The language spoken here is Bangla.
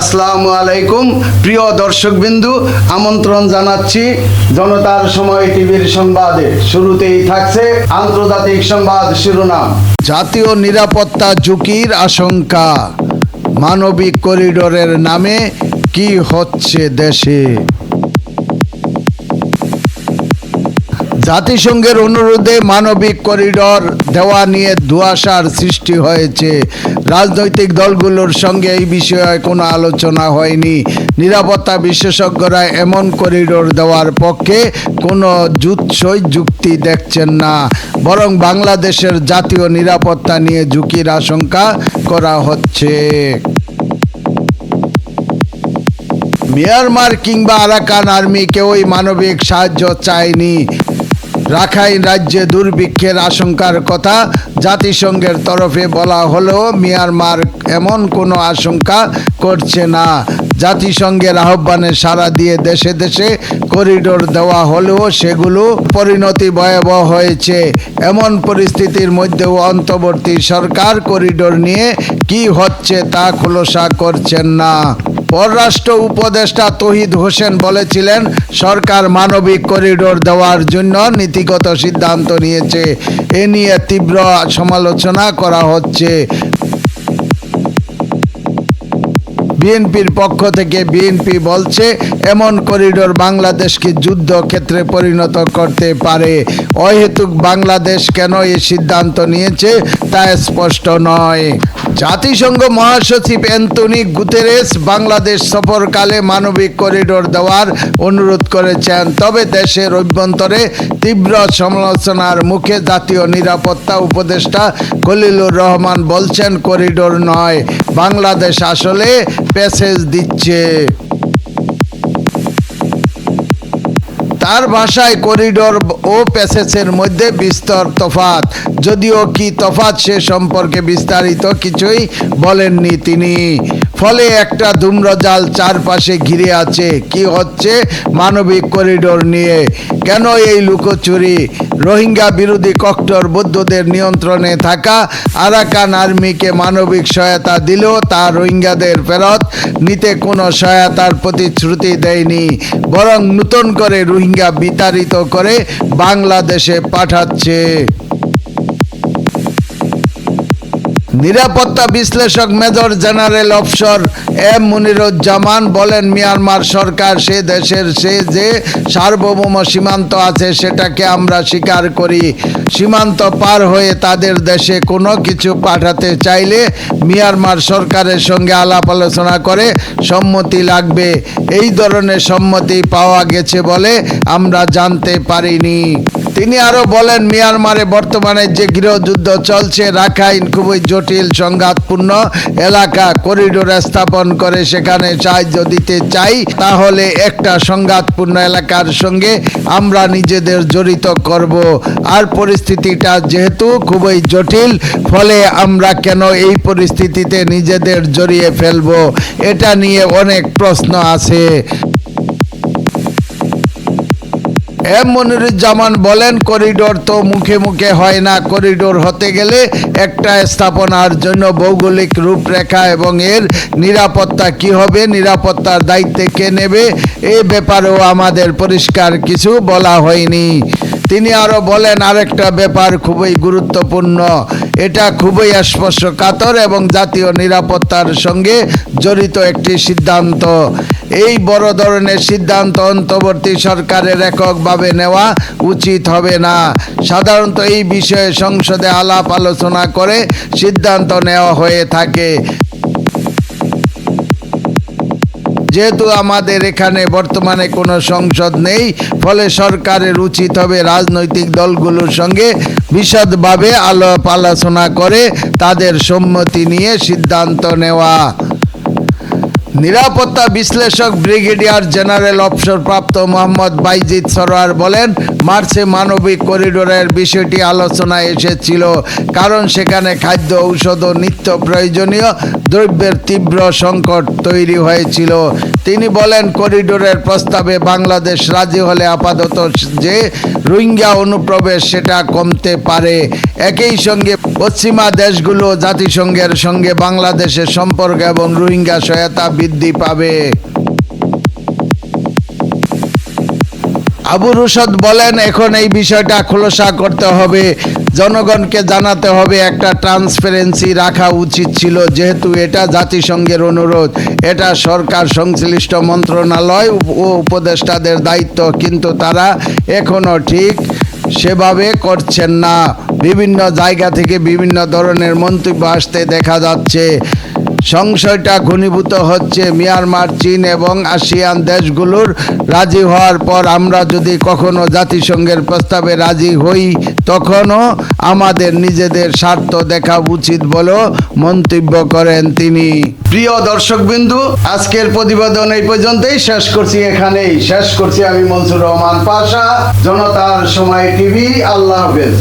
আসসালামু আলাইকুম। প্রিয় দর্শকবিন্দু, আমন্ত্রণ জানাচ্ছি জনতার সময় টিভির সংবাদে। শুরুতেই থাকছে আন্তর্জাতিক সংবাদ শিরোনাম। জাতীয় নিরাপত্তা ঝুঁকির আশঙ্কা। মানবিক করিডোরের নামে কি হচ্ছে দেশে? জাতিসংঘের অনুরোধে মানবিক করিডর দেওয়া নিয়ে ধোঁয়াশার সৃষ্টি হয়েছে। রাজনৈতিক দলগুলোর সঙ্গে এই বিষয়ে কোনো আলোচনা হয়নি। নিরাপত্তা বিশেষজ্ঞরা এমন করিডোর দেওয়ার পক্ষে কোনো জুৎসই যুক্তি দেখছেন না। বরং বাংলাদেশের জাতীয় নিরাপত্তা নিয়ে ঝুঁকির আশঙ্কা করা হচ্ছে। মিয়ানমার কিংবা আরাকান আর্মি কেউই মানবিক সাহায্য চায়নি। রাখাইন রাজ্যে দুর্ভিক্ষের আশঙ্কার কথা জাতিসংঘের তরফে বলা হলেও মিয়ানমার এমন কোনো আশঙ্কা করছে না। জাতিসংঘের আহ্বানে সাড়া দিয়ে দেশে দেশে করিডোর দেওয়া হলেও সেগুলো পরিণতি ভয়াবহ হয়েছে। এমন পরিস্থিতির মধ্যেও অন্তর্বর্তী সরকার করিডোর নিয়ে কি হচ্ছে তা খোলসা করছেন না। পররাষ্ট্র উপদেষ্টা তহিদ হোসেন বলেছিলেন, সরকার মানবিক করিডোর দেওয়ার জন্য নীতিগত সিদ্ধান্ত নিয়েছে। এ নিয়ে তীব্র সমালোচনা করা হচ্ছে। বিএনপির পক্ষ থেকে বিএনপি বলছে, এমন করিডোর বাংলাদেশকে যুদ্ধ ক্ষেত্রে পরিণত করতে পারে। অহেতুক বাংলাদেশ কেন এই সিদ্ধান্ত নিয়েছে তা স্পষ্ট নয়। জাতিসংঘ মহাসচিব অ্যান্টনি গুতেরেস বাংলাদেশ সফরকালে মানবিক করিডোর দেওয়ার অনুরোধ করেছেন। তবে দেশের অভ্যন্তরে তীব্র সমালোচনার মুখে জাতীয় নিরাপত্তা উপদেষ্টা খলিলুর রহমান বলছেন, করিডোর নয়। বাংলাদেশ আসলে প্যাসেজ দিচ্ছে। তার ভাষায় করিডোর ও প্যাসেজের মধ্যে বিস্তর তফাত যদিও কি তফাত সে সম্পর্কে বিস্তারিত কিছুই বলেননি তিনি। ফলে একটা ধূম্রজাল চারপাশে ঘিরে আছে। কি হচ্ছে? মানবিক করিডোর নিয়ে। কেন এই লুকোচুরি? রোহিঙ্গা বিরোধী কক্টর বৌদ্ধদের নিয়ন্ত্রণে থাকা আরাকান আর্মিকে মানবিক সহায়তা দিলেও তা রোহিঙ্গাদের ফেরত নিতে কোনো সহায়তার প্রতিশ্রুতি দেয়নি। বরং নতুন করে রোহিঙ্গা বিতাড়িত করে বাংলাদেশে পাঠাচ্ছে। নিরাপত্তা বিশ্লেষক মেজর জেনারেল অফসর এম মুনিরুজ্জামান বলেন, মিয়ানমার সরকার সে দেশের সে যে সার্বভৌম সীমান্ত আছে সেটাকে আমরা স্বীকার করি। সীমান্ত পার হয়ে তাদের দেশে কোনো কিছু পাঠাতে চাইলে মিয়ানমার সরকারের সঙ্গে আলাপ আলোচনা করে সম্মতি লাগবে। এই ধরনের সম্মতি পাওয়া গেছে বলে আমরা জানতে পারিনি। তিনি আরও বলেন, মিয়ানমারে বর্তমানে যে গৃহযুদ্ধ চলছে, রাখাইন খুবই জটিল, সংঘাতপূর্ণ এলাকা, করিডোর স্থাপন করে সেখানে সাহায্য দিতে চাই, তাহলে একটা সংঘাতপূর্ণ এলাকার সঙ্গে আমরা নিজেদের জড়িত করব। আর পরিস্থিতিটা যেহেতু খুবই জটিল, ফলে আমরা কেন এই পরিস্থিতিতে নিজেদের জড়িয়ে ফেলব? এটা নিয়ে অনেক প্রশ্ন আছে। এম মনিরুজ্জামান বলেন, করিডোর তো মুখে মুখে হয় না। করিডোর হতে গেলে একটা স্থাপনার জন্য ভৌগোলিক রূপরেখা এবং এর নিরাপত্তা কি হবে, নিরাপত্তার দায়িত্বে কে নেবে, এ ব্যাপারেও আমাদের পরিষ্কার কিছু বলা হয়নি। তিনি আরও বলেন, আরেকটা ব্যাপার খুবই গুরুত্বপূর্ণ। এটা খুবই স্পর্শকাতর এবং জাতীয় নিরাপত্তার সঙ্গে জড়িত একটি সিদ্ধান্ত। এই বড় ধরনের সিদ্ধান্ত অন্তর্বর্তী সরকারের এককভাবে নেওয়া উচিত হবে না। সাধারণত এই বিষয়ে সংসদে আলাপ আলোচনা করে সিদ্ধান্ত নেওয়া হয়ে থাকে। যেহেতু আমাদের এখানে বর্তমানে কোনো সংসদ নেই, ফলে সরকারের উচিত হবে রাজনৈতিক দলগুলোর সঙ্গে বিশদভাবে আলাপ আলোচনা করে তাদের সম্মতি নিয়ে সিদ্ধান্ত নেওয়া। নিরাপত্তা বিশ্লেষক ব্রিগেডিয়ার জেনারেল অবসরপ্রাপ্ত মোহাম্মদ বাইজিদ সরোয়ার বলেন, মার্চে মানবিক করিডোরের বিষয়টি আলোচনায় এসেছিল, কারণ সেখানে খাদ্য, ঔষধ ও নিত্য প্রয়োজনীয় দ্রব্যের তীব্র সংকট তৈরি হয়েছিল। তিনি বলেন, করিডোরের প্রস্তাবে বাংলাদেশ রাজি হলে আপাতত যে রোহিঙ্গা অনুপ্রবেশ সেটা কমতে পারে। একই সঙ্গে পশ্চিমা দেশগুলো জাতিসংঘের সঙ্গে বাংলাদেশের সম্পর্ক এবং রোহিঙ্গা সহায়তা বৃদ্ধি পাবে। আবু রুশদ বলেন, এখন এই বিষয়টা খোলসা করতে হবে। জনগণকে জানাতে হবে, একটা ট্রান্সপারেন্সি রাখা উচিত ছিল, যেহেতু এটা জাতিসংঘের অনুরোধ। এটা সরকার সংশ্লিষ্ট মন্ত্রণালয় ও উপদেষ্টাদের দায়িত্ব, কিন্তু তারা এখনও ঠিক সেভাবে করছেন না। বিভিন্ন জায়গা থেকে বিভিন্ন ধরনের মন্তব্য আসতে দেখা যাচ্ছে। সংশয়টা ঘনীভূত হচ্ছে। মিয়ানমার, চীন এবং আসিয়ান দেশগুলোর রাজি হওয়ার পর আমরা যদি কখনো জাতিসংঘের প্রস্তাবে রাজি হই, তখনও আমাদের নিজেদের স্বার্থ দেখা উচিত বলেও মন্তব্য করেন তিনি। প্রিয় দর্শকবিন্দু, আজকের প্রতিবেদন এই পর্যন্তই। শেষ করছি এখানেই। শেষ করছি আমি মনসুর রহমান পাশা, জনতার সময় টিভি। আল্লাহ হাফেজ।